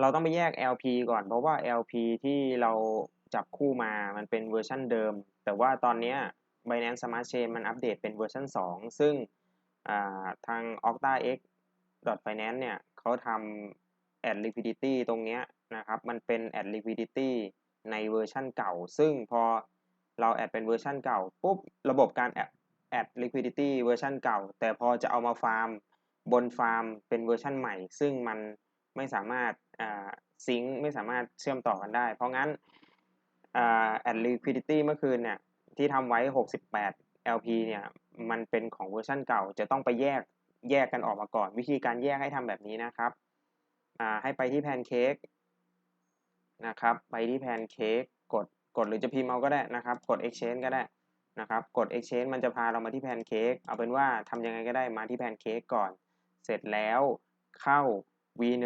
เราต้องไปแยก LP ก่อน เพราะว่า LP ที่เราจับคู่มามันเป็นเวอร์ชันเดิม แต่ว่าตอนนี้ Binance Smart Chain มันอัปเดตเป็นเวอร์ชัน2 ซึ่งทาง OctaX Finance เนี่ยเขาทำ add liquidity ตรงนี้นะครับ มันเป็น add liquidity ในเวอร์ชันเก่า ซึ่งพอเราแอดเป็นเวอร์ชันเก่าปุ๊บระบบการแอด add liquidity เวอร์ชันเก่า แต่พอจะเอามาฟาร์มบนฟาร์มเป็นเวอร์ชันใหม่ ซึ่งมัน ไม่สามารถซิงค์ไม่สามารถเชื่อมต่อกันได้ เพราะงั้น add liquidity เมื่อคืนเนี่ยที่ทำไว้ 68 LP เนี่ยมันเป็นของเวอร์ชันเก่า จะต้องไปแยกแยกกันออกมาก่อน วิธีการแยกให้ทำแบบนี้นะครับให้ไปที่แพนเค้กนะครับไปที่แพนเค้กกดกดหรือจะพิมพ์เอาก็ได้นะครับ กด exchange ก็ได้นะครับ กด exchange มันจะพาเรามาที่แพนเค้กเอาเป็นว่าทำยังไงก็ได้มาที่แพนเค้กก่อน เสร็จแล้วเข้า V1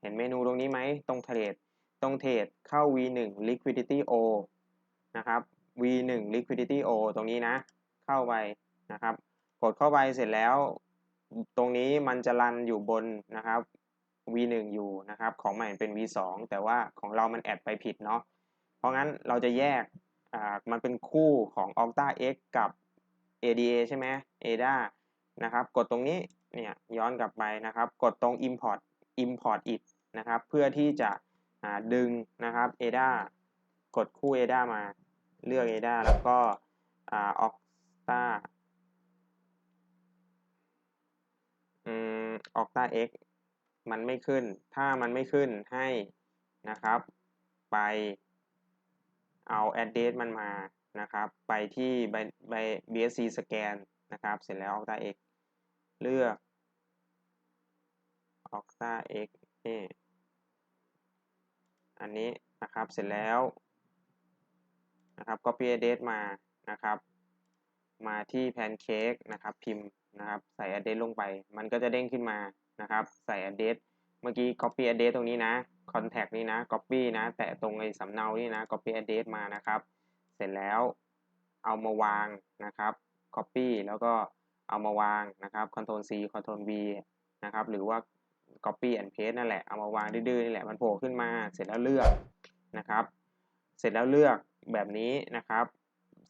เห็นเมนูตรงนี้ไหมตรงเทรดตรงเทรดเข้า V1 liquidity O นะครับ V1 liquidity O ตรงนี้นะ เข้าไปนะครับ กดเข้าไปเสร็จแล้ว ตรงนี้มันจะรันอยู่บนนะครับ V1 อยู่นะครับ ของใหม่เป็น V2 แต่ว่าของเรามันแอดไปผิดเนาะ เพราะงั้นเราจะแยกอ่ามันเป็นคู่ของ Octa X กับ ADA ใช่ไหม ADA นะครับ กดตรงนี้ เนี่ย ย้อนกลับไปนะครับ กดตรง import import it นะครับ เพื่อที่จะดึงนะครับ ADA กดคู่ ADA มาเลือก ADA แล้วก็ Octa อืม Octa X มันไม่ขึ้น ถ้ามันไม่ขึ้นให้นะครับ ไปเอา address มันมานะครับ ไปที่ใบ BSC สแกนนะครับ เสร็จแล้ว Octa X เลือก Octa X นี่อันนี้นะครับเสร็จแล้วนะครับ copy address มานะครับ มาที่แพนเค้กนะครับ พิมพ์นะครับใส่ address ลงไป มันก็จะเด้งขึ้นมานะครับ ใส่ address เมื่อกี้ copy address ตรงนี้นะ contact นี่นะ copy นะ แตะตรงไอ้สำเนานี่นะ copy address มานะครับ เสร็จแล้วเอามาวางนะครับ copy แล้วก็เอามาวางนะครับ control C control V นะครับ หรือว่า copy and paste นั่นแหละ เอามาวางดื้อๆนี่แหละ มันโผล่ขึ้นมา เสร็จแล้วเลือกนะครับ เสร็จแล้วเลือกแบบนี้นะครับ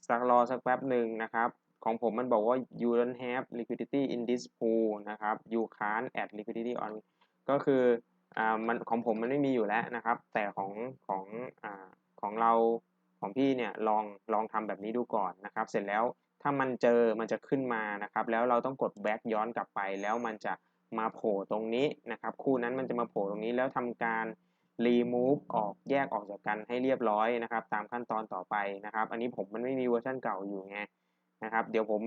สักรอสักแป๊บหนึ่งนะครับ ของผมมันบอกว่า you don't have liquidity in this pool นะครับ you can't add liquidity on ก็คืออ่ามันของผมมันไม่มีอยู่แล้วนะครับ แต่ของของอ่าของเราของพี่เนี่ยลองลองทำแบบนี้ดูก่อนนะครับ เสร็จแล้วถ้ามันเจอมันจะขึ้นมานะครับ แล้วเราต้องกด back ย้อนกลับไป แล้วมันจะ มาโผล่ตรงนี้นะครับ คู่นั้นมันจะมาโผล่ตรงนี้แล้วทำการ remove ออกแยกออกจากกันให้เรียบร้อยนะครับ ตามขั้นตอนต่อไปนะครับ อันนี้ผมมันไม่มีเวอร์ชันเก่าอยู่ไงนะครับ เดี๋ยวผม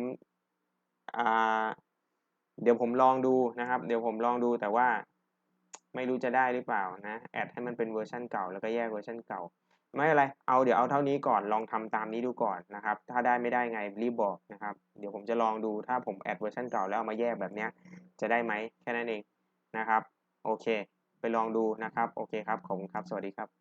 เดี๋ยวผมลองดูนะครับ เดี๋ยวผมลองดูแต่ว่าไม่รู้จะได้หรือเปล่านะแอดให้มันเป็นเวอร์ชันเก่าแล้วก็แยกเวอร์ชันเก่า ไม่อะไร เอาเดี๋ยวเอาเท่านี้ก่อนลองทำตามนี้ดูก่อนนะครับ ถ้าได้ไม่ได้ไงรีบบอกนะครับ เดี๋ยวผมจะลองดูถ้าผมแอดเวอร์ชันเก่าแล้วมาแยกแบบเนี้ยจะได้ไหมแค่นั้นเองนะครับ โอเค ไปลองดูนะครับ โอเคครับ ขอบคุณครับ สวัสดีครับ